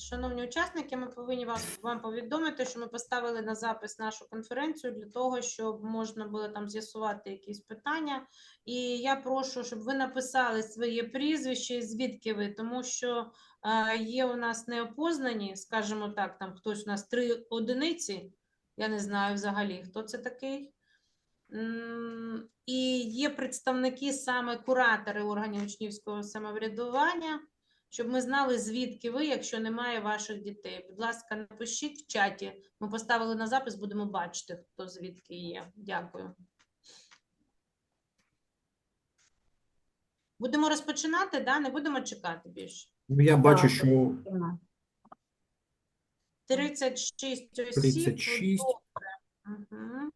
Шановні учасники, ми повинні вас вам повідомити, що ми поставили на запис нашу конференцію для того, щоб можна було там з'ясувати якісь питання. І я прошу, щоб ви написали своє прізвище, і звідки ви, тому що е, є у нас неопознані, скажімо так, там хтось у нас три одиниці. Я не знаю взагалі, хто це такий. І є представники саме куратори органів учнівського самоврядування щоб ми знали, звідки ви, якщо немає ваших дітей. Будь ласка, напишіть в чаті. Ми поставили на запис, будемо бачити, хто звідки є. Дякую. Будемо розпочинати, да? не будемо чекати більше. Ну, я бачу, що 36 осіб. 36. Добре. Мгм.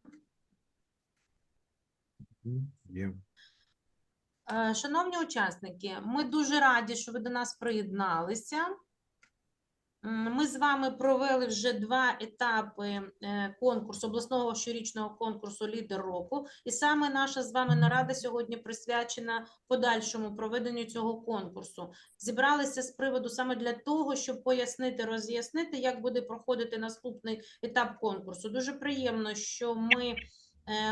є. Е, Шановні учасники, ми дуже раді, що ви до нас приєдналися. Ми з вами провели вже два етапи е, конкурсу, обласного щорічного конкурсу Лідер року. І саме наша з вами нарада сьогодні присвячена подальшому проведенню цього конкурсу. Зібралися з приводу саме для того, щоб пояснити, роз'яснити, як буде проходити наступний етап конкурсу. Дуже приємно, що ми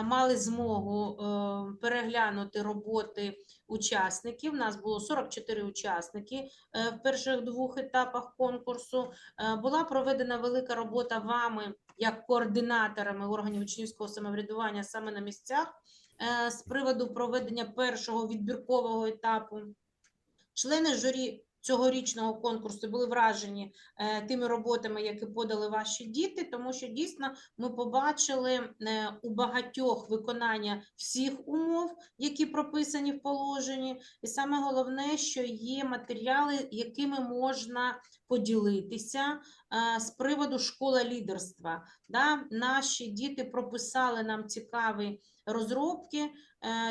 мали змогу е, переглянути роботи учасників. У нас було 44 учасники е, в перших двох етапах конкурсу. Е, Була проведена велика робота вами як координаторами органів учнівського самоврядування саме на місцях е, з приводу проведення першого відбіркового етапу. Члени журі цьогорічного конкурсу були вражені е, тими роботами, які подали ваші діти, тому що дійсно ми побачили е, у багатьох виконання всіх умов, які прописані в положенні, і саме головне, що є матеріали, якими можна поділитися з приводу школа лідерства. Да? Наші діти прописали нам цікаві розробки, е,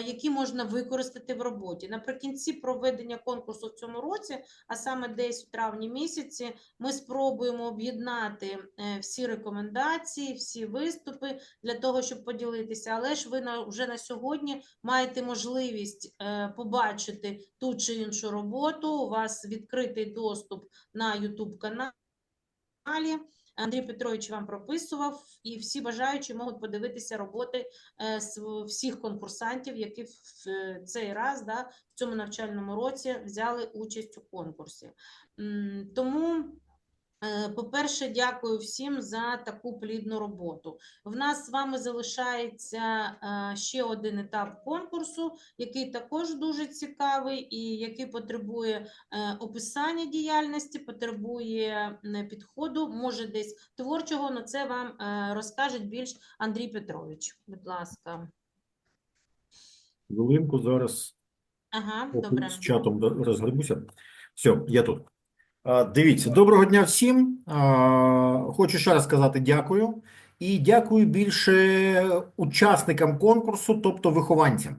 які можна використати в роботі. Наприкінці проведення конкурсу в цьому році, а саме десь в травні місяці, ми спробуємо об'єднати е, всі рекомендації, всі виступи для того, щоб поділитися. Але ж ви вже на сьогодні маєте можливість е, побачити ту чи іншу роботу. У вас відкритий доступ на YouTube каналі. Андрій Петрович вам прописував, і всі бажаючі можуть подивитися роботи е, всіх конкурсантів, які в цей раз да, в цьому навчальному році взяли участь у конкурсі. Тому, по-перше, дякую всім за таку плідну роботу. В нас з вами залишається е, ще один етап конкурсу, який також дуже цікавий і який потребує е, описання діяльності, потребує підходу, може десь творчого, але це вам е, розкаже більш Андрій Петрович. Будь ласка. Хвилинку зараз Ага, добре. з чатом розгребуся. Все, я тут. Дивіться, доброго дня всім. Хочу ще раз сказати дякую. І дякую більше учасникам конкурсу, тобто вихованцям.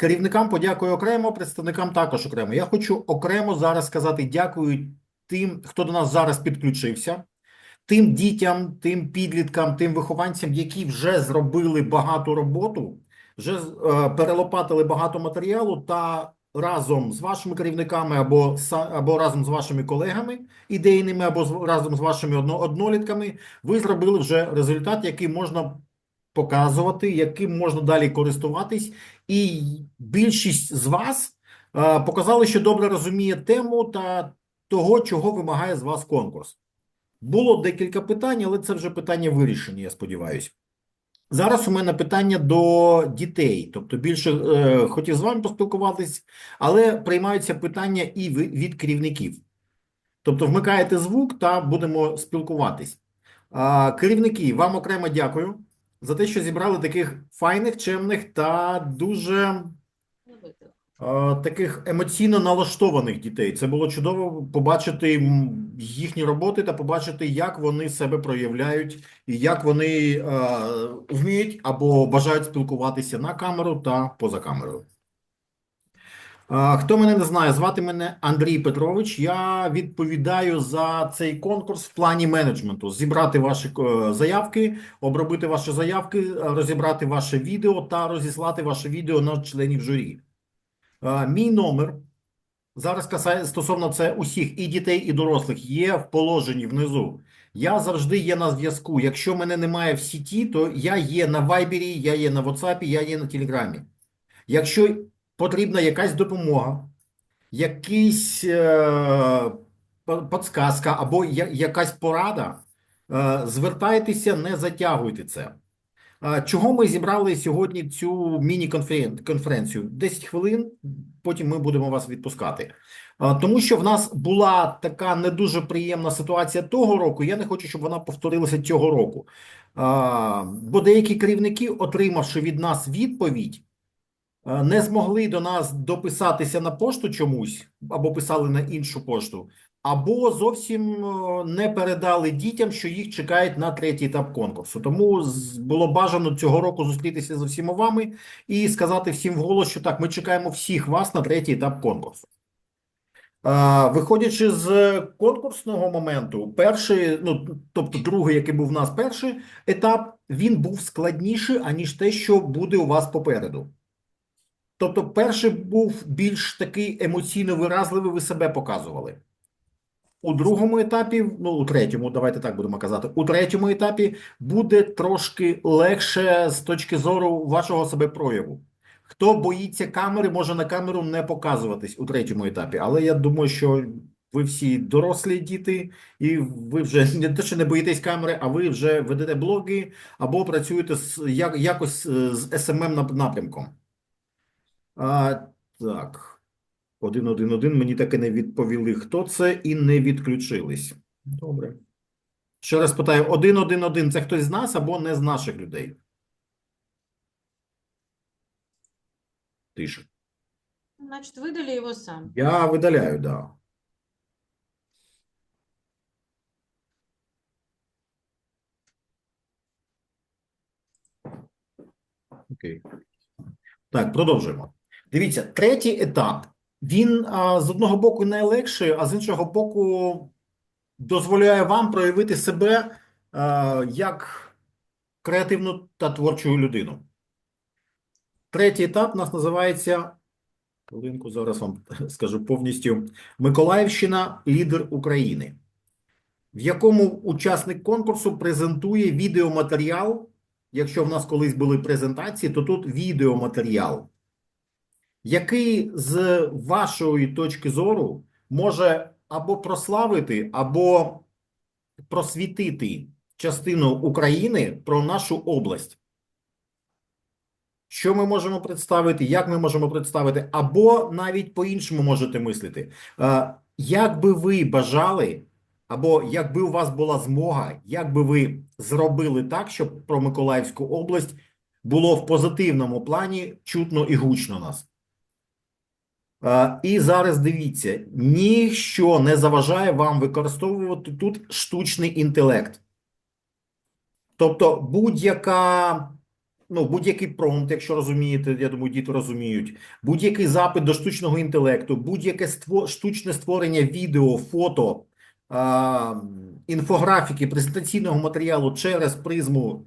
Керівникам подякую окремо, представникам також окремо. Я хочу окремо зараз сказати дякую тим, хто до нас зараз підключився, тим дітям, тим підліткам, тим вихованцям, які вже зробили багату роботу, вже е, перелопатили багато матеріалу та разом з вашими керівниками або, або разом з вашими колегами ідейними, або з, разом з вашими одно, однолітками, ви зробили вже результат, який можна показувати, яким можна далі користуватись. І більшість з вас е, показали, що добре розуміє тему та того, чого вимагає з вас конкурс. Було декілька питань, але це вже питання вирішені, я сподіваюся. Зараз у мене питання до дітей, тобто більше е, хотів з вами поспілкуватись, але приймаються питання і від керівників. Тобто вмикаєте звук та будемо спілкуватись. Е, керівники, вам окремо дякую за те, що зібрали таких файних, чемних та дуже таких емоційно налаштованих дітей. Це було чудово побачити їхні роботи та побачити, як вони себе проявляють і як вони е, вміють або бажають спілкуватися на камеру та поза камерою. Хто мене не знає, звати мене Андрій Петрович. Я відповідаю за цей конкурс в плані менеджменту. Зібрати ваші е, заявки, обробити ваші заявки, розібрати ваше відео та розіслати ваше відео на членів журі. Е, Мій номер зараз касає стосовно це усіх і дітей, і дорослих є в положенні внизу. Я завжди є на зв'язку. Якщо мене немає в сіті, то я є на Вайбері, я є на WhatsApp, я є на Телеграмі. Якщо потрібна якась допомога, якийсь е, по- подсказка або я- якась порада, е, звертайтеся, не затягуйте це. Чого ми зібрали сьогодні цю міні-конференцію? 10 хвилин, потім ми будемо вас відпускати. Тому що в нас була така не дуже приємна ситуація того року. Я не хочу, щоб вона повторилася цього року. Бо деякі керівники, отримавши від нас відповідь, не змогли до нас дописатися на пошту чомусь, або писали на іншу пошту, або зовсім е, не передали дітям, що їх чекають на третій етап конкурсу. Тому було бажано цього року зустрітися з усіма вами і сказати всім вголос, що так, ми чекаємо всіх вас на третій етап конкурсу. Виходячи з конкурсного моменту, перший, ну тобто другий, який був у нас перший етап, він був складніший, аніж те, що буде у вас попереду. Тобто, перший був більш такий емоційно виразливий, ви себе показували. У другому етапі, ну у третьому, давайте так будемо казати, у третьому етапі буде трошки легше з точки зору вашого себе прояву. Хто боїться камери, може на камеру не показуватись у третьому етапі. Але я думаю, що ви всі дорослі діти, і ви вже не те, що не боїтесь камери, а ви вже ведете блоги або працюєте з як, якось е, з SMM напрямком. А, так. 111 мені таки не відповіли, хто це, і не відключились. Добре. Ще раз питаю: 111 це хтось з нас або не з наших людей? Тише. Значить, видалі його сам. Я видаляю, да. Окей. Так, продовжуємо. Дивіться, третій етап. Він а, з одного боку найлегший, а з іншого боку дозволяє вам проявити себе а, як креативну та творчу людину. Третій етап у нас називається Хвилинку, зараз вам скажу повністю. Миколаївщина лідер України, в якому учасник конкурсу презентує відеоматеріал. Якщо в нас колись були презентації, то тут відеоматеріал, який з вашої точки зору може або прославити, або просвітити частину України про нашу область. Що ми можемо представити, як ми можемо представити, або навіть по-іншому можете мислити. Е, Як би ви бажали, або якби у вас була змога, як би ви зробили так, щоб про Миколаївську область було в позитивному плані чутно і гучно нас? І зараз дивіться, ніщо не заважає вам використовувати тут штучний інтелект. Тобто будь-яка ну, будь-який промпт, якщо розумієте, я думаю, діти розуміють, будь-який запит до штучного інтелекту, будь-яке ство, штучне створення відео, фото, а, інфографіки, презентаційного матеріалу через призму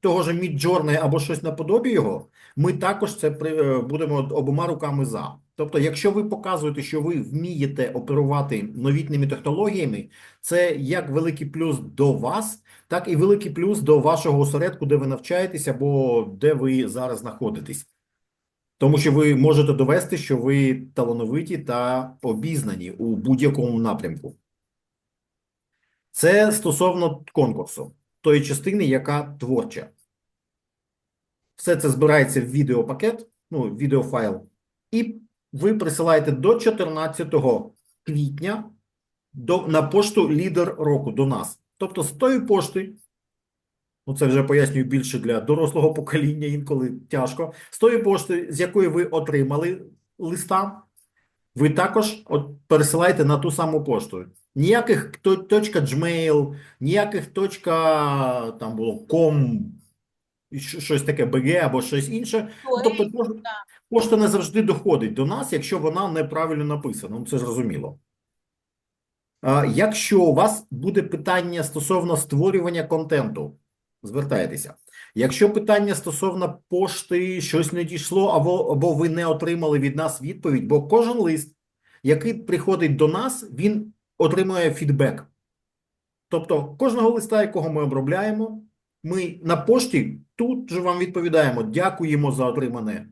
того ж Midjourney або щось наподобі його, ми також це е, будемо обома руками за. Тобто, якщо ви показуєте, що ви вмієте оперувати новітніми технологіями, це як великий плюс до вас, так і великий плюс до вашого осередку, де ви навчаєтесь або де ви зараз знаходитесь. Тому що ви можете довести, що ви талановиті та обізнані у будь-якому напрямку. Це стосовно конкурсу, тої частини, яка творча. Все це збирається в відеопакет, ну, відеофайл, і ви присилаєте до 14 квітня до, на пошту лідер року до нас. Тобто з тої пошти, ну це вже пояснюю більше для дорослого покоління, інколи тяжко, з тої пошти, з якої ви отримали листа, ви також от пересилаєте на ту саму пошту. Ніяких точка Gmail, ніяких точка там було com, щось таке BG або щось інше. Ну, Тобто пошта, пошта не завжди доходить до нас, якщо вона неправильно написана. Ну, це зрозуміло. Якщо у вас буде питання стосовно створювання контенту, звертайтеся. Якщо питання стосовно пошти, щось не дійшло, або, або ви не отримали від нас відповідь, бо кожен лист який приходить до нас, він отримує фідбек. Тобто кожного листа, якого ми обробляємо, ми на пошті тут же вам відповідаємо, дякуємо за отримане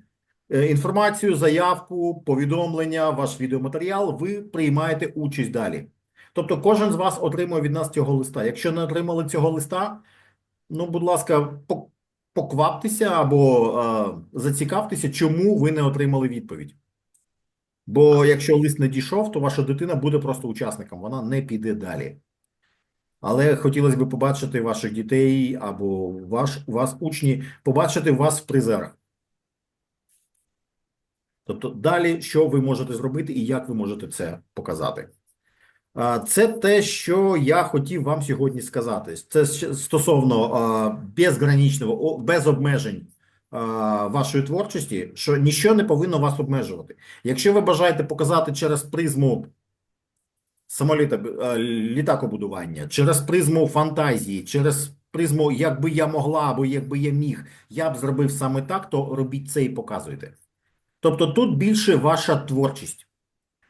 інформацію, заявку, повідомлення, ваш відеоматеріал, ви приймаєте участь далі. Тобто кожен з вас отримує від нас цього листа. Якщо не отримали цього листа, ну, будь ласка, покваптеся або е, зацікавтеся, чому ви не отримали відповідь. Бо якщо лист не дійшов, то ваша дитина буде просто учасником, вона не піде далі. Але хотілося б побачити ваших дітей або ваш, вас, учні, побачити вас в призерах. Тобто далі, що ви можете зробити і як ви можете це показати. Це те, що я хотів вам сьогодні сказати. Це стосовно а, безграничного, без обмежень вашої творчості, що ніщо не повинно вас обмежувати. Якщо ви бажаєте показати через призму самоліта, літакобудування, через призму фантазії, через призму, якби я могла або якби я міг, я б зробив саме так, то робіть це і показуйте. Тобто тут більше ваша творчість,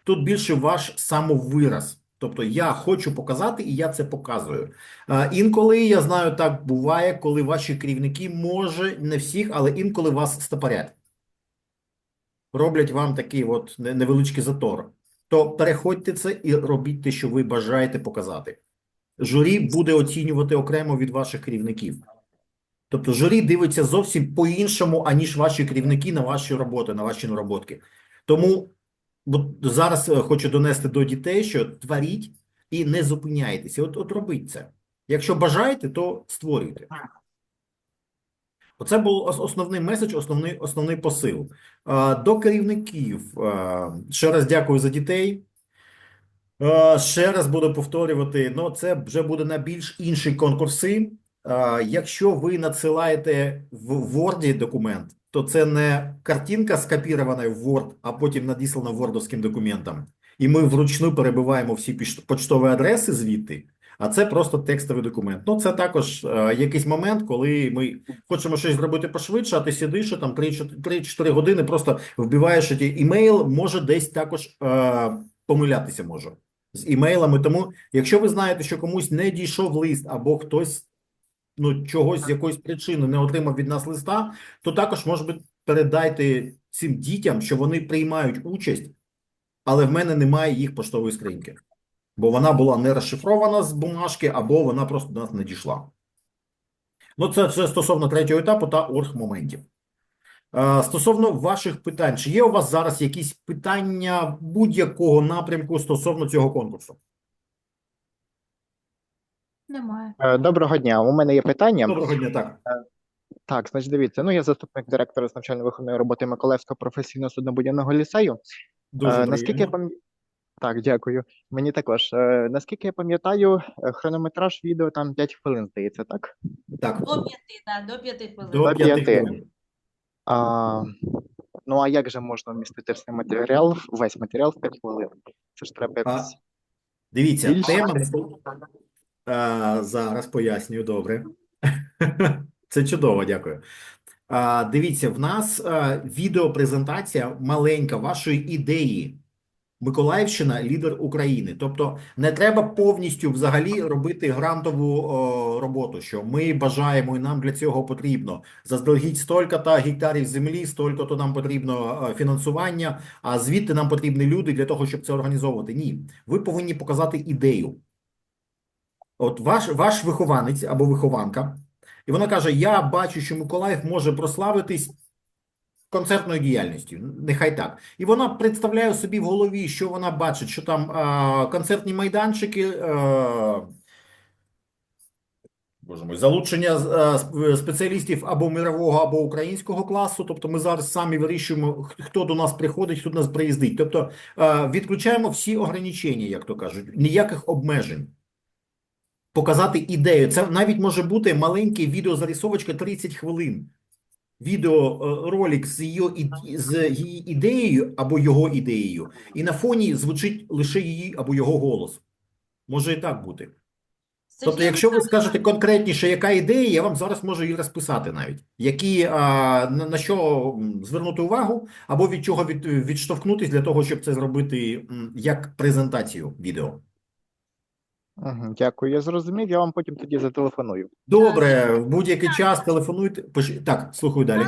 тут більше ваш самовираз. Тобто я хочу показати, і я це показую. А, інколи я знаю, так буває, коли ваші керівники, може, не всіх, але інколи вас стопорять. Роблять вам такий от невеличкий затор. То переходьте це і робіть те, що ви бажаєте показати. Журі буде оцінювати окремо від ваших керівників. Тобто журі дивиться зовсім по-іншому, аніж ваші керівники на ваші роботи, на ваші нароботки. Тому зараз е, хочу донести до дітей, що творіть і не зупиняйтеся. От, от робіть це. Якщо бажаєте, то створюйте. Оце був основний меседж, основний, основний посил. До керівників. Ще раз дякую за дітей. Ще раз буду повторювати, ну це вже буде на більш інші конкурси. Якщо ви надсилаєте в Word документ, то це не картинка скопірована в Word, а потім надіслана вордовським документом. І ми вручну перебиваємо всі поштові адреси звідти, а це просто текстовий документ. Ну, це також якийсь момент, коли ми хочемо щось зробити пошвидше, а ти сидиш і там 3-4 години, просто вбиваєш ті імейл, може десь також е, помилятися може з імейлами. Тому, якщо ви знаєте, що комусь не дійшов лист, або хтось ну, чогось з якоїсь причини не отримав від нас листа, то також, може бути, передайте цим дітям, що вони приймають участь, але в мене немає їх поштової скриньки. Бо вона була не розшифрована з бумажки, або вона просто до нас не дійшла. Ну, це, це стосовно третього етапу та орг-моментів. Е, Стосовно ваших питань, чи є у вас зараз якісь питання будь-якого напрямку стосовно цього конкурсу? Немає. Е, Доброго дня. У мене є питання. Доброго дня, так. Так, значить, дивіться. Ну, я заступник директора з навчально-виховної роботи Миколаївського професійного суднобудівного ліцею. Дуже Е, Наскільки я пам'ятаю, так, дякую. Мені також. Е, Наскільки я пам'ятаю, е, хронометраж відео там 5 хвилин, здається, так? Так, До п'яти, да, до п'яти хвилин. до До п'яти п'яти. хвилин. А, ну, а як же можна вмістити цей матеріал, весь матеріал в 5 хвилин? Це ж треба якось. Дивіться, Більше? тема а, зараз пояснюю добре. Це чудово, дякую. А, дивіться, в нас а, відеопрезентація маленька вашої ідеї. Миколаївщина лідер України. Тобто не треба повністю взагалі робити грантову о, роботу, що ми бажаємо і нам для цього потрібно. Заздалегідь стільки-то гектарів землі, стільки-то нам потрібно фінансування, а звідти нам потрібні люди для того, щоб це організовувати. Ні, ви повинні показати ідею. От ваш, ваш вихованець або вихованка, і вона каже: Я бачу, що Миколаїв може прославитись концертною діяльністю. Нехай так. І вона представляє собі в голові, що вона бачить, що там а, концертні майданчики. А, Боже мой, залучення спеціалістів або мирового, або українського класу. Тобто ми зараз самі вирішуємо, хто до нас приходить, хто до нас приїздить. Тобто відключаємо всі ограничення, як то кажуть, ніяких обмежень. Показати ідею. Це навіть може бути маленьке відеозарисовочка 30 хвилин. Відеоролик з її, з її ідеєю або його ідеєю, і на фоні звучить лише її або його голос. Може і так бути. Тобто, якщо ви скажете конкретніше, яка ідея, я вам зараз можу її розписати навіть. Які, а, на, на що звернути увагу, або від чого від, відштовхнутись для того, щоб це зробити як презентацію відео. Угу, дякую, я зрозумів, я вам потім тоді зателефоную. Добре, в будь-який час телефонуйте. Пиши. Так, слухаю далі.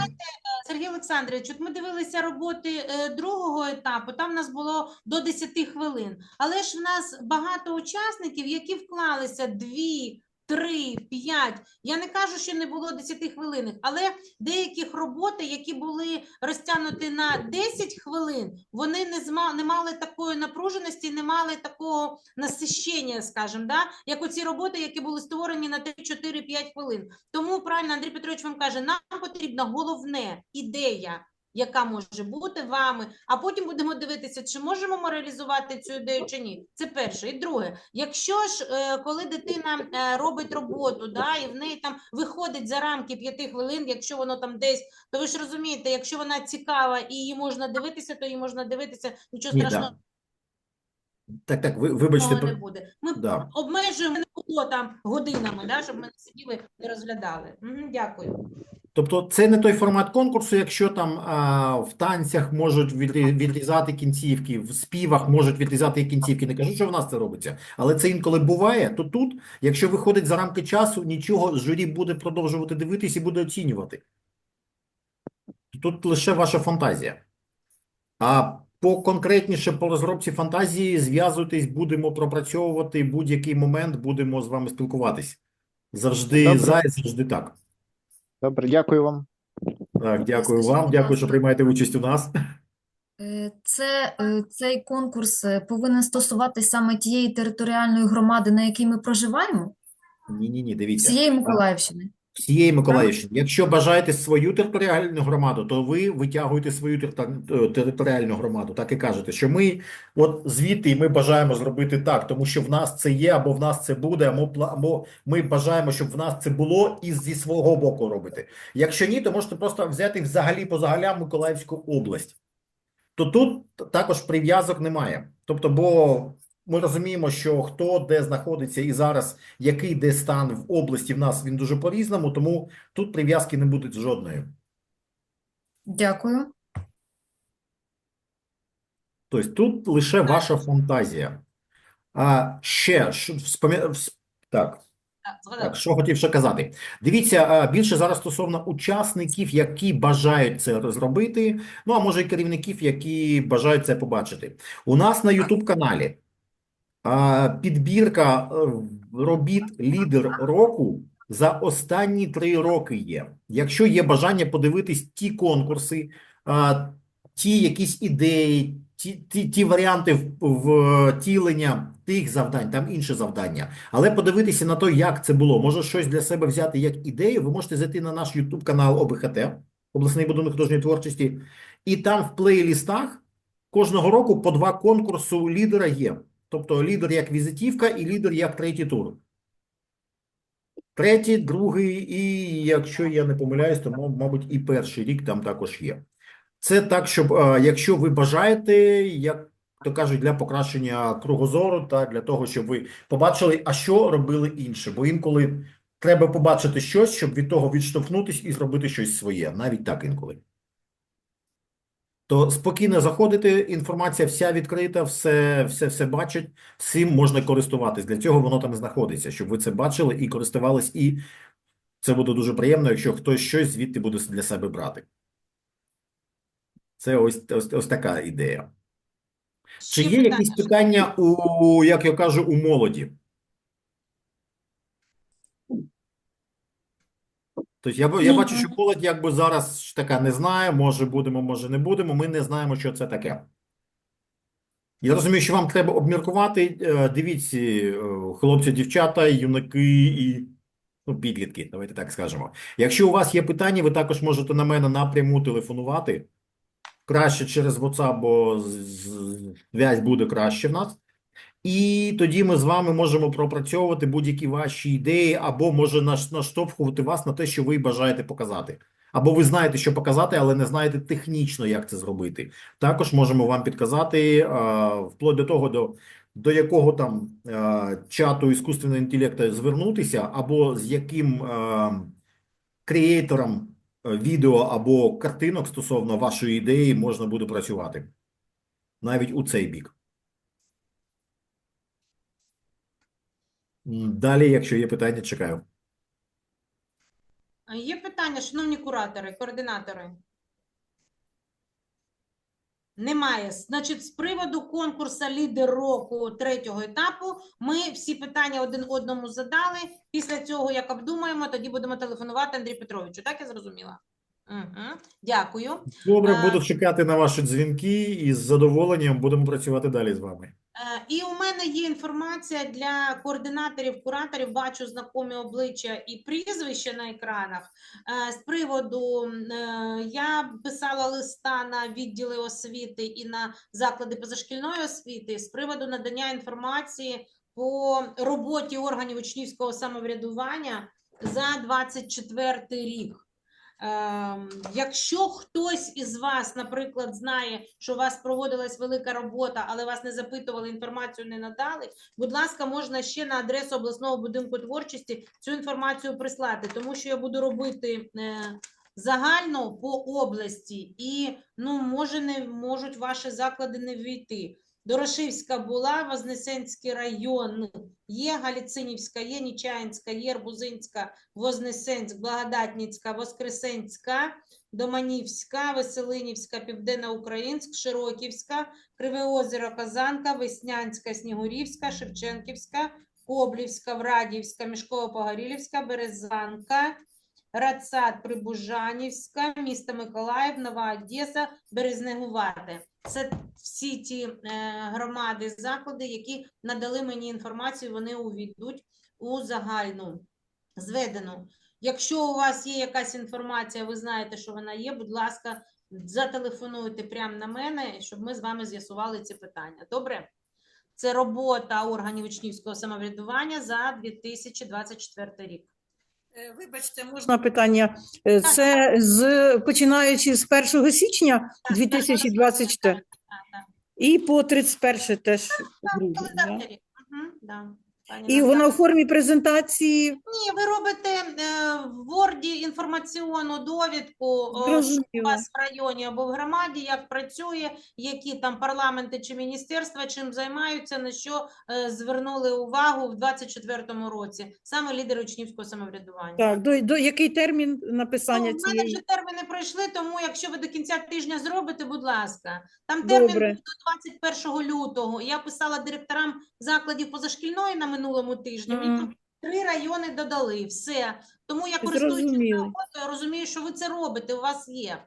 Сергій Олександрович, от ми дивилися роботи е, другого етапу, там в нас було до 10 хвилин. Але ж в нас багато учасників, які вклалися 2, 3, 5. Я не кажу, що не було 10 хвилин, але деяких роботи, які були розтягнуті на 10 хвилин, вони не, зма, не мали такої напруженості, не мали такого насищення, скажімо, да? як оці роботи, які були створені на 3, 4, 5 хвилин. Тому правильно Андрій Петрович вам каже, нам потрібна головне ідея, яка може бути вами, а потім будемо дивитися, чи можемо ми реалізувати цю ідею чи ні. Це перше. І друге, якщо ж е, коли дитина е, робить роботу, да, і в неї там виходить за рамки п'яти хвилин, якщо воно там десь, то ви ж розумієте, якщо вона цікава і її можна дивитися, то її можна дивитися, нічого страшного Так, так, ви, вибачте. не буде. Ми Да. обмежуємо не було там годинами, да, щоб ми не сиділи, не розглядали. Мгм, дякую. Тобто це не той формат конкурсу, якщо там а, в танцях можуть відрізати кінцівки, в співах можуть відрізати кінцівки. Не кажу, що в нас це робиться, але це інколи буває. То тут, якщо виходить за рамки часу, нічого журі буде продовжувати дивитись і буде оцінювати. Тут лише ваша фантазія. А по конкретніше по розробці фантазії зв'язуйтесь, будемо пропрацьовувати будь-який момент, будемо з вами спілкуватись. Завжди Добре. за і завжди так. Добре, дякую вам. Так, дякую вам, дякую, що приймаєте участь у нас. Е, Це, е, цей конкурс е, повинен стосуватись саме тієї територіальної громади, на якій ми проживаємо, Ні, ні, ні, дивіться. всієї Миколаївщини. Всієї Миколаївщини. Якщо бажаєте свою територіальну громаду, то ви витягуєте свою е, територіальну громаду. Так і кажете, що ми от звідти ми бажаємо зробити так, тому що в нас це є, або в нас це буде, або ми бажаємо, щоб в нас це було і зі свого боку робити. Якщо ні, то можете просто взяти взагалі по загалям Миколаївську область. То тут також прив'язок немає. Тобто, бо ми розуміємо, що хто де знаходиться і зараз який де стан в області в нас він дуже по-різному, тому тут прив'язки не буде жодної. Дякую. Тобто тут лише ваша фантазія. А ще так, Так, що хотів ще казати. Дивіться, більше зараз стосовно учасників, які бажають це зробити, ну а може і керівників, які бажають це побачити. У нас на YouTube каналі підбірка е, робіт лідер року за останні три роки є. Якщо є бажання подивитись ті конкурси, ті якісь ідеї, ті, ті, ті варіанти втілення тих завдань, там інше завдання, але подивитися на те, як це було, може щось для себе взяти як ідею, ви можете зайти на наш YouTube канал ОБХТ, обласний будинок художньої творчості, і там в плейлістах кожного року по два конкурсу лідера є. Тобто лідер як візитівка і лідер як третій тур. Третій, другий і, якщо я не помиляюсь, то, мабуть, і перший рік там також є. Це так, щоб е, якщо ви бажаєте, як то кажуть, для покращення кругозору та для того, щоб ви побачили, а що робили інші. Бо інколи треба побачити щось, щоб від того відштовхнутись і зробити щось своє. Навіть так інколи. То спокійно заходите, інформація вся відкрита, все, все, все бачить, всім можна користуватись. Для цього воно там і знаходиться, щоб ви це бачили і користувались, і це буде дуже приємно, якщо хтось щось звідти буде для себе брати. Це ось, ось, ось така ідея. Чи є якісь питання у, як я кажу, у молоді? Тобто я, я бачу, що молодь якби зараз така не знає, може будемо, може не будемо, ми не знаємо, що це таке. Я розумію, що вам треба обміркувати. Е, Дивіться, е, хлопці, дівчата, юнаки і ну, підлітки, давайте так скажемо. Якщо у вас є питання, ви також можете на мене напряму телефонувати. Краще через WhatsApp, бо зв'язь буде краще в нас. І тоді ми з вами можемо пропрацьовувати будь-які ваші ідеї, або може наштовхувати вас на те, що ви бажаєте показати. Або ви знаєте, що показати, але не знаєте технічно, як це зробити. Також можемо вам підказати, а, вплоть до того, до, до якого там а, чату іскусственного інтелекту звернутися, або з яким а, креатором е, відео або картинок стосовно вашої ідеї можна буде працювати. Навіть у цей бік. Далі, якщо є питання, чекаю. Є питання, шановні куратори, координатори? Немає. Значить, з приводу конкурсу лідер року третього етапу ми всі питання один одному задали. Після цього, як обдумаємо, тоді будемо телефонувати Андрію Петровичу. Так я зрозуміла? Угу. Дякую. Добре, буду чекати на ваші дзвінки і з задоволенням будемо працювати далі з вами. Е, І у мене є інформація для координаторів, кураторів, бачу знакомі обличчя і прізвища на екранах. Е, З приводу, е, я писала листа на відділи освіти і на заклади позашкільної освіти з приводу надання інформації по роботі органів учнівського самоврядування за 24 рік. Ем, Якщо хтось із вас, наприклад, знає, що у вас проводилась велика робота, але вас не запитували, інформацію не надали, будь ласка, можна ще на адресу обласного будинку творчості цю інформацію прислати, тому що я буду робити е, загально по області, і ну може не можуть ваші заклади не війти. Дорошивська була, Вознесенський район, є Галіцинівська, є Нічаїнська, є Арбузинська, Вознесенськ, Благодатницька, Воскресенська, Доманівська, Веселинівська, Південноукраїнськ, Широківська, Криве озеро Казанка, Веснянська, Снігурівська, Шевченківська, Коблівська, Врадівська, Мішково-Погорілівська, Березанка, Рацат, Прибужанівська, місто Миколаїв, Нова Одеса, Березнегувате. Це всі ті е, громади, заклади, які надали мені інформацію, вони увійдуть у загальну зведену. Якщо у вас є якась інформація, ви знаєте, що вона є, будь ласка, зателефонуйте прямо на мене, щоб ми з вами з'ясували ці питання. Добре? Це робота органів учнівського самоврядування за 2024 рік. Е, Вибачте, можна питання. Е, Це з починаючи з 1 січня 2024 Так, так. і по 31 теж грудня. да? Рік. Да. Пані І вона у формі презентації Ні, ви робите е, в Word інформаційну довідку, о, що у Зрозуміло. вас в районі або в громаді, як працює, які там парламенти чи міністерства чим займаються, на що е, звернули увагу в 24-му році, саме лідери учнівського самоврядування. так, до, до який термін написання Ну, в мене цієї? вже терміни пройшли, тому якщо ви до кінця тижня зробите, будь ласка. Там термін Добре. був до 21 лютого. Я писала директорам закладів позашкільної на минулому тижні. Мені там три райони додали. Все. Тому я Зрозуміло. роботою, розумію, що ви це робите. У вас є.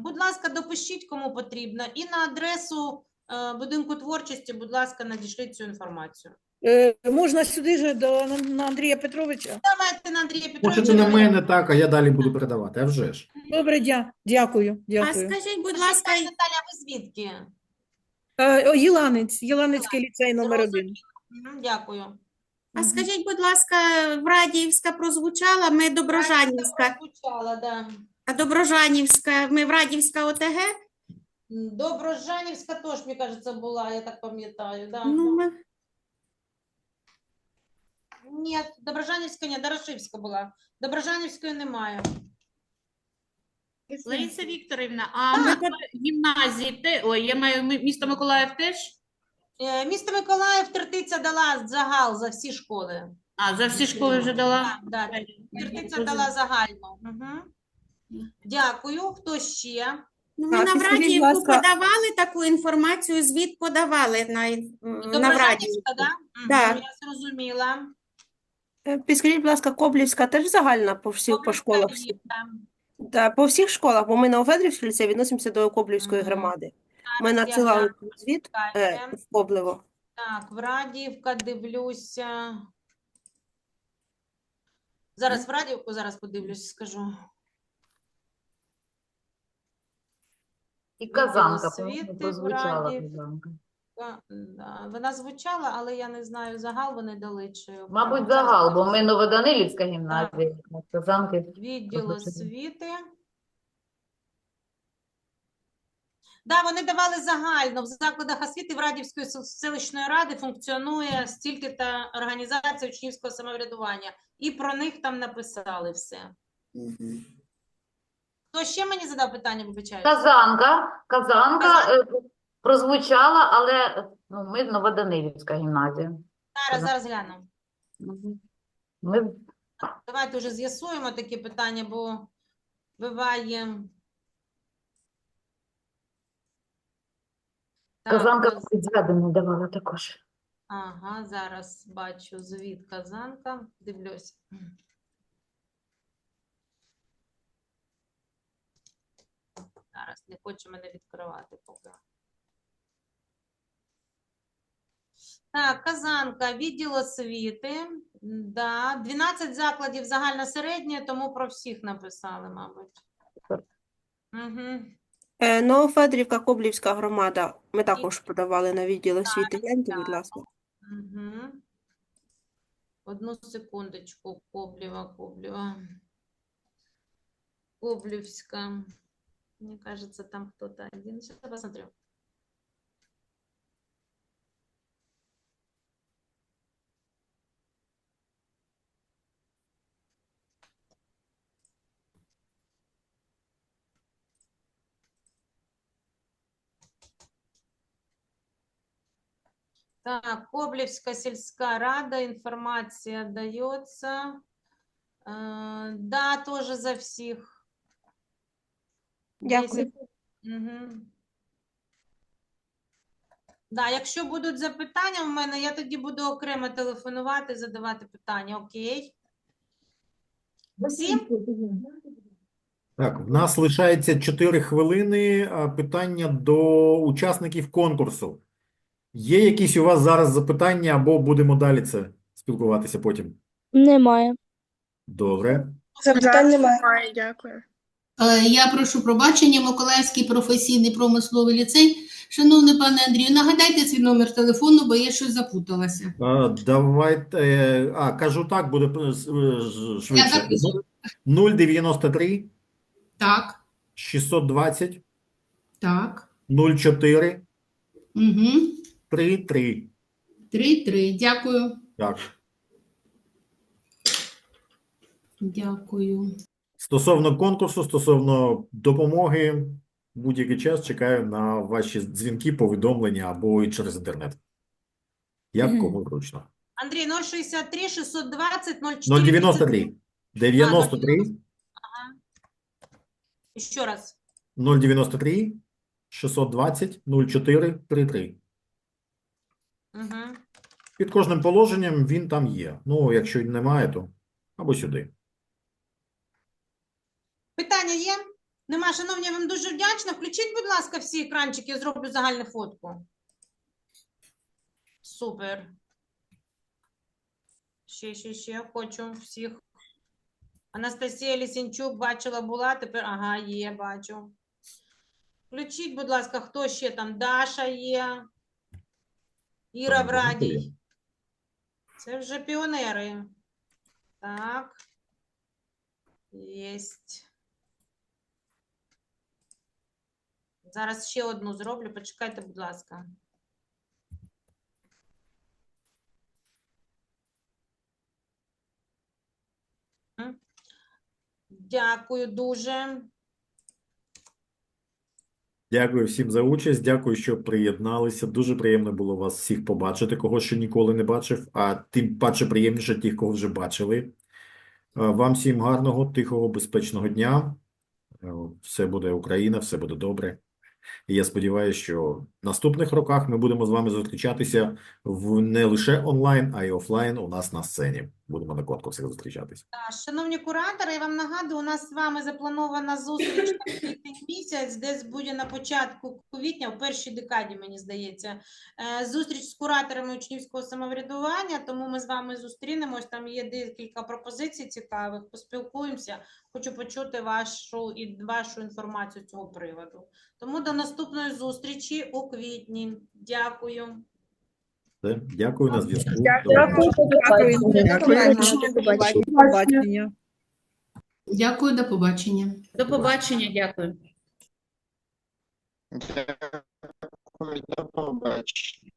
Будь ласка, допишіть, кому потрібно, і на адресу е, будинку творчості, будь ласка, надішліть цю інформацію. Е, Можна сюди же до на- на Андрія Петровича. Давайте на Андрія Петровича. Можете на мене так, а я далі буду передавати. А вже ж. Добре, дя, дякую, А скажіть, будь ласка, Наталя, ви звідки? Е, о, Єланець, Єланецький ліцей номер один. Мгм, Дякую. а скажіть, будь ласка, Врадіївська прозвучала, ми Доброжанівська, Прозвучала, да. а Доброжанівська, ми Врадівська ОТГ? М, Доброжанівська теж, мені кажеться, була, я так пам'ятаю. Да. Ну, ми... Ні, Доброжанівська, ні, Дорошивська була. Доброжанівської немає. Лариса Вікторівна, а ми по гімназії те, ой, я маю ми- місто Миколаїв теж? Е, Місто Миколаїв Тертиця дала загал за всі школи. А, за всі школи вже дала? Так, да, Тертиця дала загально. Угу. Дякую. Хто ще? Ну, ми Так, на і скажіть, будь ласка- подавали таку інформацію, звіт подавали на, ін- на Врадіївку. Доброжанівська, да? Мгм, Да. Я зрозуміла. Е, Підскажіть, будь ласка, Коблівська теж загальна по всіх по школах? всі? є. Да, по всіх школах, бо ми на Офедрівський ліцей відносимося до Коблівської Мгм. громади. Ми надсилали звіт е, в Коблево. Так, Врадіївка, дивлюся. Зараз Врадіївку зараз подивлюсь, скажу. І казанка, освіти прозвучала Врадів. казанка. Да, Вона звучала, але я не знаю, загал вони дали чи Мабуть, загал, бо ми Новоданилівська гімназія, Казанки. Відділ освіти. Да, вони давали загально. В закладах освіти в Радівської селищної ради функціонує стільки та організація учнівського самоврядування. І про них там написали все. Хто ще мені задав питання, вибачаю? Казанка, Казанка е, прозвучала, але ну, ми Новоданилівська гімназія. Зараз, зараз гляну. Мгм. Ми Давайте вже з'ясуємо такі питання, бо буває. Казанка Каз- зведення давала також. Ага, зараз бачу звіт Казанка. Дивлюсь. Зараз не хоче мене відкривати поки. Так, Казанка, відділ освіти. Да, 12 закладів загальна середня, тому про всіх написали, мабуть. Угу. Е, Новофедрівка, Коблівська громада. Ми також подавали на відділ освіти. Гляньте, будь ласка. Угу. Одну секундочку. Коблева, Коблева. Коблевська. Мне кажется, там кто-то один. Сейчас посмотрю. Так, Коблевская сельская рада, информация дается. Э, Да, тоже за всіх. Дякую. Мгм. Да, якщо будуть запитання в мене, я тоді буду окремо телефонувати, задавати питання, окей? Всім? Так, в нас лишається 4 хвилини. Питання до учасників конкурсу. Є якісь у вас зараз запитання, або будемо далі це спілкуватися потім? Немає. Добре. Запитань немає. Дякую. Е, Я прошу пробачення, Миколаївський професійний промисловий ліцей. Шановний пане Андрію, нагадайте свій номер телефону, бо я щось запуталася. А, Давайте. А, кажу так, буде е, е, швидше. записую. 093 Так, 620 так. 04 Угу. 33. Три-три. Дякую. Так. Дякую. Стосовно конкурсу, стосовно допомоги, будь-який час чекаю на ваші дзвінки, повідомлення або і через інтернет. Як Мгм. кому зручно. Андрій, 063 620 04 093 93 Ще раз. 093 620 04 33. Угу. Під кожним положенням він там є. Ну, якщо немає, то або сюди. Питання є? Нема, шановні, я вам дуже вдячна. Включіть, будь ласка, всі екранчики, я зроблю загальну фотку. Супер. Ще, ще, ще хочу всіх. Анастасія Лісінчук бачила, була, тепер, ага, є, бачу. Включіть, будь ласка, хто ще там? Даша є. Іра Врадій. Це вже піонери. Так. Єсть. Зараз ще одну зроблю. Почекайте, будь ласка. Дякую дуже. Дякую всім за участь. Дякую, що приєдналися. Дуже приємно було вас всіх побачити, кого ще ніколи не бачив, а тим паче приємніше тих, кого вже бачили. Е, Вам всім гарного, тихого, безпечного дня. Е, Все буде Україна, все буде добре. І я сподіваюся, що в наступних роках ми будемо з вами зустрічатися в не лише онлайн, а й офлайн у нас на сцені. Будемо на конкурсах зустрічатись. Шановні куратори, я вам нагадую, у нас з вами запланована зустріч місяць, десь буде на початку квітня, в першій декаді, мені здається, е, зустріч з кураторами учнівського самоврядування, тому ми з вами зустрінемось, там є декілька пропозицій цікавих, поспілкуємося, хочу почути вашу, і вашу інформацію з цього приводу. Тому до наступної зустрічі у квітні. Дякую. Все, Дякую на зв'язку. Дякую. Дякую. Дякую. Побачення. Дякую, до побачення. До побачення, дякую. Дякую, до побачення.